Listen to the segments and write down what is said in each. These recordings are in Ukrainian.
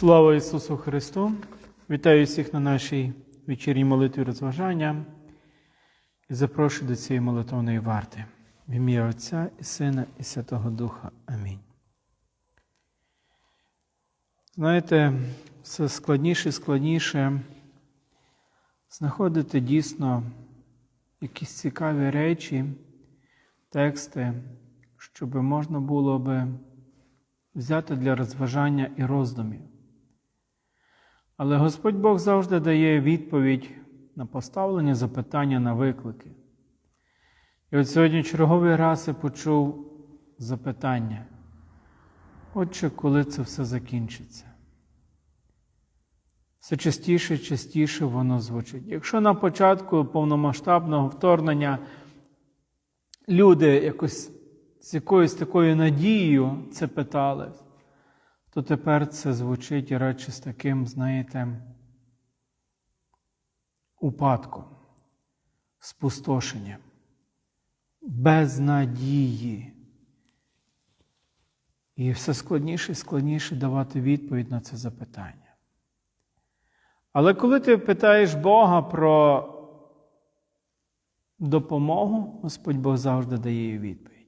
Слава Ісусу Христу! Вітаю всіх на нашій вечірній молитві розважання і запрошую до цієї молитовної варти. В ім'я Отця і Сина, і Святого Духа. Амінь. Знаєте, все складніше і складніше знаходити дійсно якісь цікаві речі, тексти, щоб можна було би взяти для розважання і роздумів. Але Господь Бог завжди дає відповідь на поставлені запитання на виклики. І от сьогодні черговий раз я почув запитання. Отче, коли це все закінчиться? Все частіше і частіше воно звучить. Якщо на початку повномасштабного вторгнення люди якось з якоюсь такою надією це питали, то тепер це звучить радше з таким, знаєте, упадком, спустошенням, без надії. І все складніше і складніше давати відповідь на це запитання. Але коли ти питаєш Бога про допомогу, Господь Бог завжди дає їй відповідь.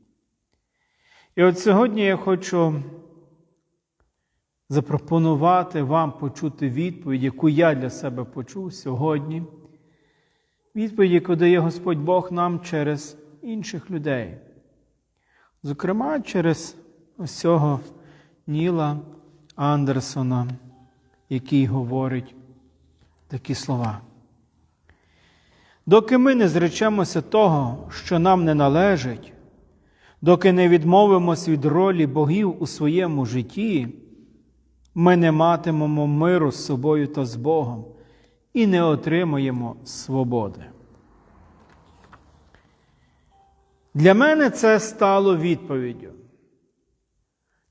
І от сьогодні я хочу запропонувати вам почути відповідь, яку я для себе почув сьогодні. Відповідь, яку дає Господь Бог нам через інших людей. Зокрема, через ось цього Ніла Андерсона, який говорить такі слова. Доки ми не зречемося того, що нам не належить, доки не відмовимось від ролі богів у своєму житті, ми не матимемо миру з собою та з Богом і не отримаємо свободи. Для мене це стало відповіддю.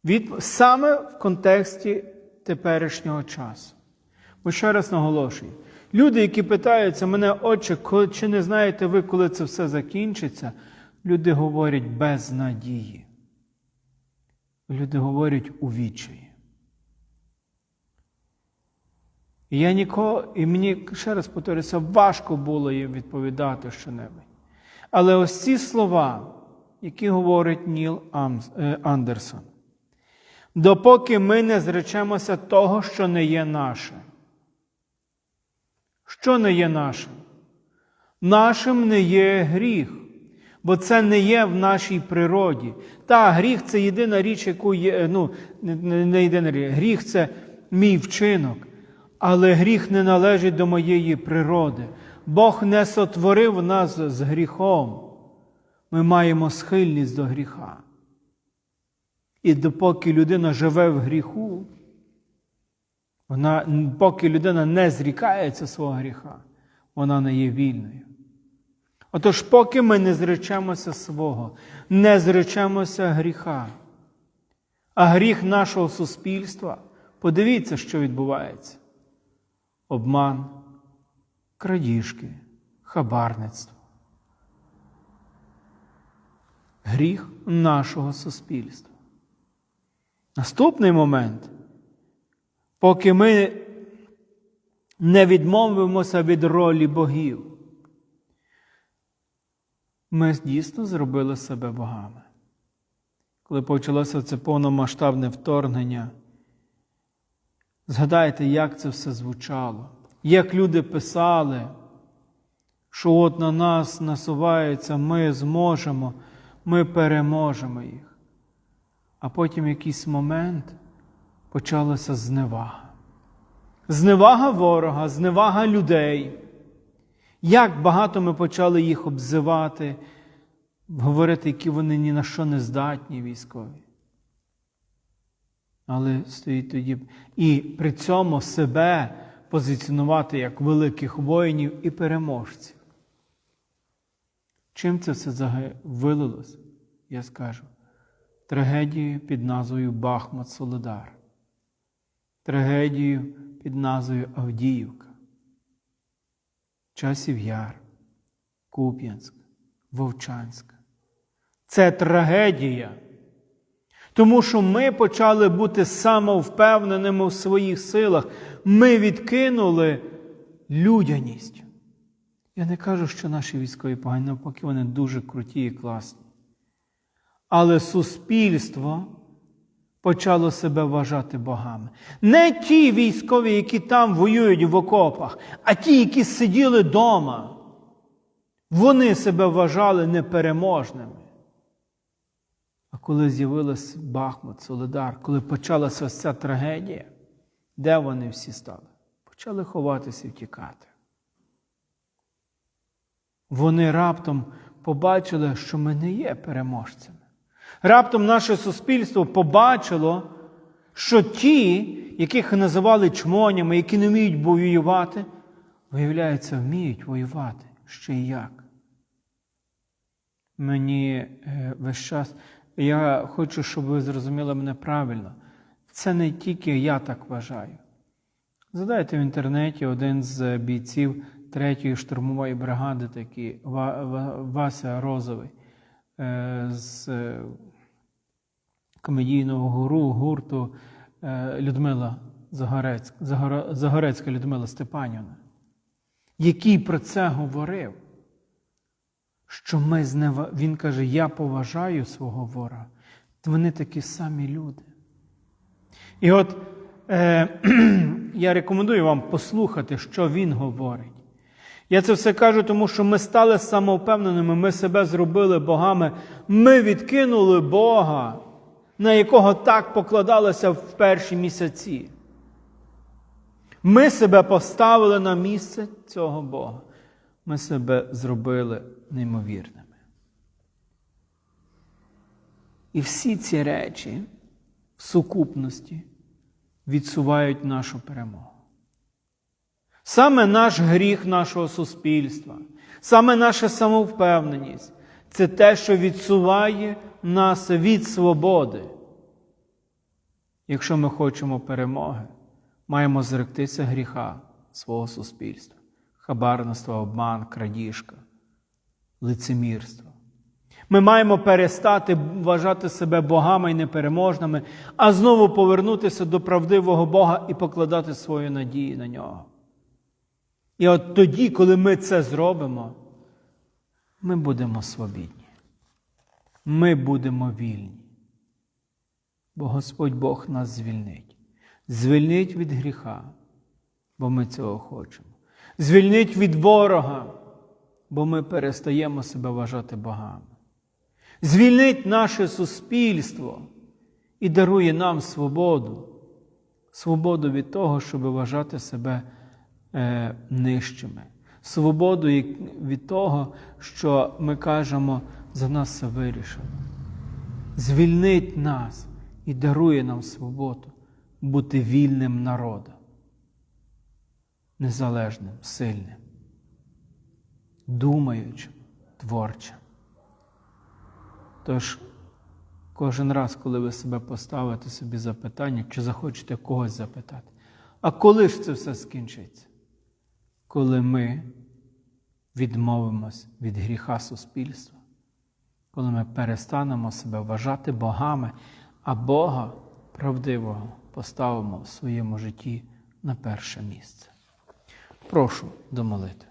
Від... Саме в контексті теперішнього часу. Бо ще раз наголошую: люди, які питаються мене, отче, чи не знаєте ви, коли це все закінчиться, люди говорять без надії. Люди говорять у відчаї. І я нікого, і мені ще раз повторюся, важко було їм відповідати щонебудь. Але ось ці слова, які говорить Ніл Андерсон, допоки ми не зречемося того, що не є наше. Що не є нашим? Нашим не є гріх, бо це не є в нашій природі. Та гріх це єдина річ, яку є, ну, не, не єдина річ, гріх це мій вчинок. Але гріх не належить до моєї природи. Бог не сотворив нас з гріхом. Ми маємо схильність до гріха. І допоки людина живе в гріху, вона, поки людина не зрікається свого гріха, вона не є вільною. Отож, поки ми не зречемося свого, не зречемося гріха, а гріх нашого суспільства, подивіться, що відбувається обман, крадіжки, хабарництво. Гріх нашого суспільства. Наступний момент, поки ми не відмовимося від ролі богів, ми дійсно зробили себе богами. Коли почалося це повномасштабне вторгнення, Згадайте, як це все звучало, як люди писали, що от на нас насувається, ми зможемо, ми переможемо їх. А потім якийсь момент почалася зневага. Зневага ворога, зневага людей. Як багато ми почали їх обзивати, говорити, які вони ні на що не здатні військові але стоїть тоді і при цьому себе позиціонувати як великих воїнів і переможців. Чим це все вилилось, я скажу? Трагедією під назвою Бахмут Солодар, трагедією під назвою Авдіївка, Часів Яр, Куп'янськ, Вовчанськ. Це трагедія. Тому що ми почали бути самовпевненими в своїх силах. Ми відкинули людяність. Я не кажу, що наші військові погані, навпаки, вони дуже круті і класні. Але суспільство почало себе вважати богами. Не ті військові, які там воюють в окопах, а ті, які сиділи вдома. Вони себе вважали непереможними. Коли з'явилась Бахмут, Солидар, коли почалася ось ця трагедія, де вони всі стали? Почали ховатися і втікати. Вони раптом побачили, що ми не є переможцями. Раптом наше суспільство побачило, що ті, яких називали чмонями, які не вміють воювати, виявляється, вміють воювати ще й як. Мені е, весь час, я хочу, щоб ви зрозуміли мене правильно. Це не тільки я так вважаю. Задайте в інтернеті один з бійців третьої штурмової бригади, такий Вася Розовий е, з е, комедійного гуру гурту Людмила Загорецька, Загорецька Людмила Степанівна, який про це говорив що ми знев... Він каже, я поважаю свого ворога. Вони такі самі люди. І от е, я рекомендую вам послухати, що він говорить. Я це все кажу, тому що ми стали самовпевненими, ми себе зробили богами, ми відкинули Бога, на якого так покладалося в перші місяці. Ми себе поставили на місце цього Бога ми себе зробили неймовірними. І всі ці речі в сукупності відсувають нашу перемогу. Саме наш гріх нашого суспільства, саме наша самовпевненість це те, що відсуває нас від свободи. Якщо ми хочемо перемоги, маємо зректися гріха свого суспільства хабарництво, обман, крадіжка, лицемірство. Ми маємо перестати вважати себе богами і непереможними, а знову повернутися до правдивого Бога і покладати свої надії на нього. І от тоді, коли ми це зробимо, ми будемо свобідні. Ми будемо вільні. Бо Господь Бог нас звільнить. Звільнить від гріха, бо ми цього хочемо звільнить від ворога, бо ми перестаємо себе вважати богами. Звільнить наше суспільство і дарує нам свободу, свободу від того, щоб вважати себе е, нижчими, свободу від того, що ми кажемо, за нас все вирішено. Звільнить нас і дарує нам свободу бути вільним народом незалежним, сильним, думаючим, творчим. Тож, кожен раз, коли ви себе поставите собі запитання, чи захочете когось запитати, а коли ж це все скінчиться? Коли ми відмовимось від гріха суспільства, коли ми перестанемо себе вважати богами, а Бога правдивого поставимо в своєму житті на перше місце. Прошу до молитви.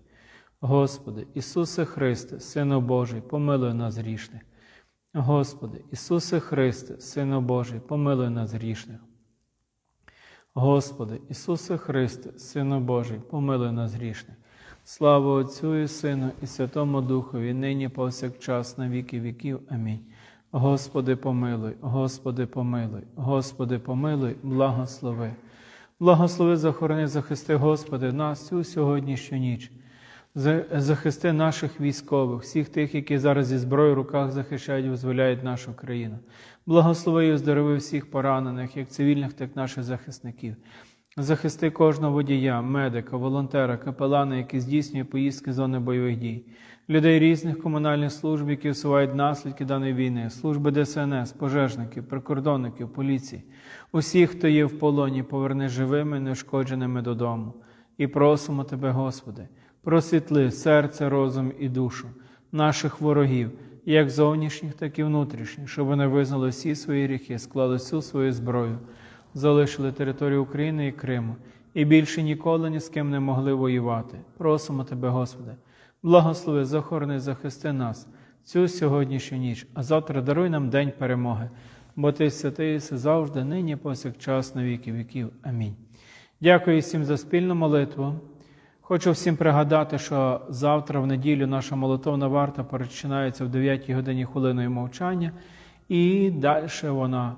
Господи, Ісусе Христе, Сину Божий, помилуй нас грішних. Господи, Ісусе Христе, Сину Божий, помилуй нас грішних. Господи, Ісусе Христе, Сину Божий, помилуй нас грішних. Слава Отцю і Сину, і Святому Духові, нині повсякчас, на віки віків. Амінь. Господи, помилуй, Господи, помилуй, Господи, помилуй, благослови. Благослови, захорони, захисти, Господи, нас цю сьогоднішню ніч. За- Захисти наших військових, всіх тих, які зараз зі зброєю в руках захищають і визволяють нашу країну. Благослови і оздорови всіх поранених, як цивільних, так і наших захисників. Захисти кожного водія, медика, волонтера, капелана, які здійснює поїздки з зони бойових дій, людей різних комунальних служб, які усувають наслідки даної війни, служби ДСНС, пожежників, прикордонників, поліції, усіх, хто є в полоні, поверни живими, неушкодженими додому. І просимо Тебе, Господи, просвітли серце, розум і душу наших ворогів, як зовнішніх, так і внутрішніх, щоб вони визнали всі свої гріхи, склали всю свою зброю, залишили територію України і Криму, і більше ніколи ні з ким не могли воювати. Просимо Тебе, Господи, благослови, захорони, захисти нас цю сьогоднішню ніч, а завтра даруй нам день перемоги, бо Ти святий завжди, нині повсякчас, на віки віків. Амінь. Дякую всім за спільну молитву. Хочу всім пригадати, що завтра, в неділю, наша молитовна варта починається в 9 годині хвилиною мовчання, і далі вона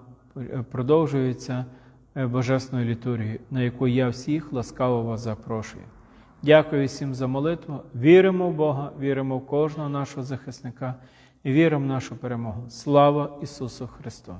продовжується е, Божественною літургією, на яку я всіх ласкаво вас запрошую. Дякую всім за молитву. Віримо в Бога, віримо в кожного нашого захисника і віримо в нашу перемогу. Слава Ісусу Христу!